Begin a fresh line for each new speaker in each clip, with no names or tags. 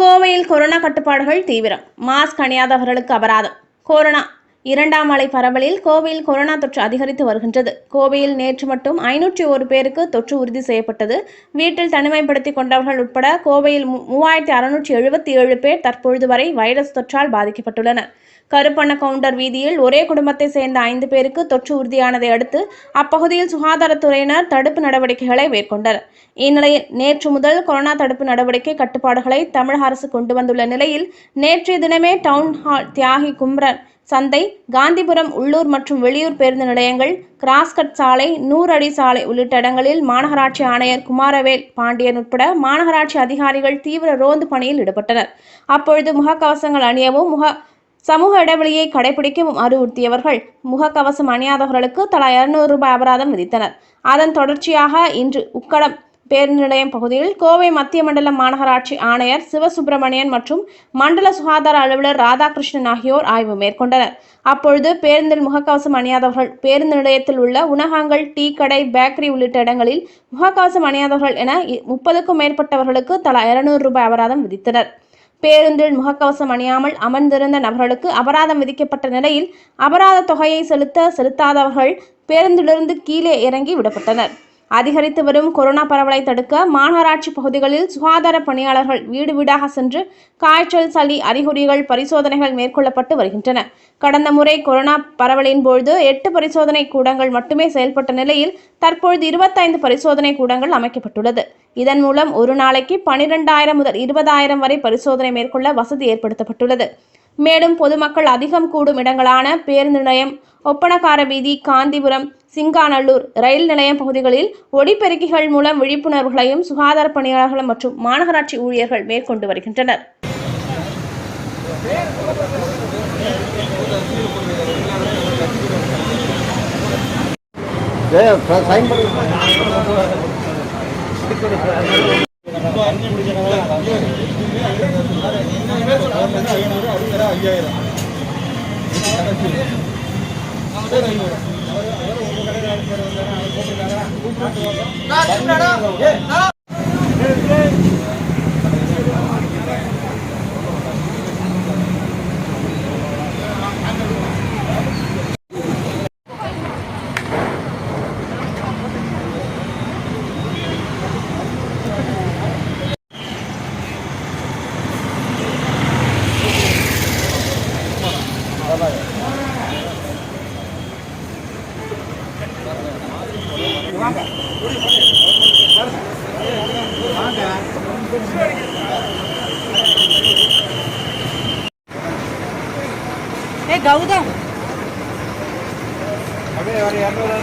கோவையில் கொரோனா கட்டுப்பாடுகள் தீவிரம். மாஸ்க் அணியாதவர்களுக்கு அபராதம். கொரோனா இரண்டாம் அலை பரவலில் கோவையில் கொரோனா தொற்று அதிகரித்து வருகின்றது. கோவையில் நேற்று மட்டும் ஐநூற்றி ஒரு பேருக்கு தொற்று உறுதி செய்யப்பட்டது. வீட்டில் தனிமைப்படுத்திக் கொண்டவர்கள் உட்பட கோவையில் மூவாயிரத்தி அறுநூற்றி எழுபத்தி ஏழு பேர் தற்பொழுது வரை வைரஸ் தொற்றால் பாதிக்கப்பட்டுள்ளனர். கருப்பண்ண கவுண்டர் வீதியில் ஒரே குடும்பத்தை சேர்ந்த ஐந்து பேருக்கு தொற்று உறுதியானதை அடுத்து அப்பகுதியில் சுகாதாரத்துறையினர் தடுப்பு நடவடிக்கைகளை மேற்கொண்டனர். இந்நிலையில் நேற்று முதல் கொரோனா தடுப்பு நடவடிக்கை கட்டுப்பாடுகளை தமிழக அரசு கொண்டு வந்துள்ள நிலையில் நேற்றைய தினமே டவுன் ஹால் தியாகி கும்ரன் சந்தை காந்திபுரம் உள்ளூர் மற்றும் வெளியூர் பேருந்து நிலையங்கள் கிராஸ்கட் சாலை நூறு அடி சாலை உள்ளிட்ட இடங்களில் மாநகராட்சி ஆணையர் குமாரவேல் பாண்டியன் உட்பட மாநகராட்சி அதிகாரிகள் தீவிர ரோந்து பணியில் ஈடுபட்டனர். அப்பொழுது முகக்கவசங்கள் அணியவும் முக சமூக இடைவெளியை கடைபிடிக்கவும் அறிவுறுத்தியவர்கள் முகக்கவசம் அணியாதவர்களுக்கு தலா இருநூறு ரூபாய் அபராதம் விதித்தனர். அதன் தொடர்ச்சியாக இன்று உக்கடம் பேருந்து நிலையம் பகுதியில் கோவை மத்திய மண்டல மாநகராட்சி ஆணையர் சிவசுப்பிரமணியன் மற்றும் மண்டல சுகாதார அலுவலர் ராதாகிருஷ்ணன் ஆகியோர் ஆய்வு மேற்கொண்டனர். அப்பொழுது பேருந்தில் முகக்கவசம் அணியாதவர்கள் பேருந்து நிலையத்தில் உள்ள உணவகங்கள் டீ கடை பேக்கரி உள்ளிட்ட இடங்களில் முகக்கவசம் அணியாதவர்கள் என முப்பதுக்கும் மேற்பட்டவர்களுக்கு தலா இருநூறு ரூபாய் அபராதம் விதித்தனர். பேருந்தில் முகக்கவசம் அணியாமல் அமர்ந்திருந்த நபர்களுக்கு அபராதம் விதிக்கப்பட்ட நிலையில் அபராத தொகையை செலுத்த செலுத்தாதவர்கள் பேருந்திலிருந்து கீழே இறங்கி விடப்பட்டனர். அதிகரித்து வரும் கொரோனா பரவலை தடுக்க மாநகராட்சி பகுதிகளில் சுகாதார பணியாளர்கள் வீடு வீடாக சென்று காய்ச்சல் சளி அறிகுறிகள் பரிசோதனைகள் மேற்கொள்ளப்பட்டு வருகின்றன. கடந்த முறை கொரோனா பரவலின் பொழுது எட்டு பரிசோதனை கூடங்கள் மட்டுமே செயல்பட்ட நிலையில் தற்பொழுது இருபத்தைந்து பரிசோதனை கூடங்கள் அமைக்கப்பட்டுள்ளது. இதன் மூலம் ஒரு நாளைக்கு பனிரெண்டாயிரம் முதல் இருபதாயிரம் வரை பரிசோதனை மேற்கொள்ள வசதி ஏற்படுத்தப்பட்டுள்ளது. மேலும் பொதுமக்கள் அதிகம் கூடும் இடங்களான பேருந்து நிலையம் ஒப்பனக்கார வீதி காந்திபுரம் சிங்காநல்லூர் ரயில் நிலையம் பகுதிகளில் ஒடிப்பெருக்கிகள் மூலம் விழிப்புணர்வுகளையும் சுகாதார பணியாளர்கள் மற்றும் மாநகராட்சி ஊழியர்கள் மேற்கொண்டு வருகின்றனர்.
ஐயாயிரம். கூப்பிட்டு
ஏ கௌதம்
அப்படியே ஒரு இரநூறு.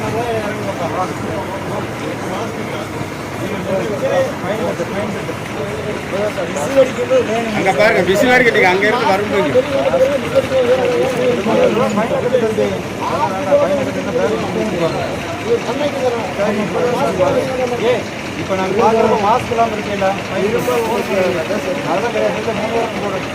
அங்க பாருங்க விசில் அடிக்கட்டுங்க அங்க இருந்து வரும்போது
ஏய், இப்போ நாங்க பார்க்கறப்ப மாஸ்க் இல்லாம இருக்கேன்டா அதெல்லாம் கிடையாது. மூணு வாரம் போடுங்க.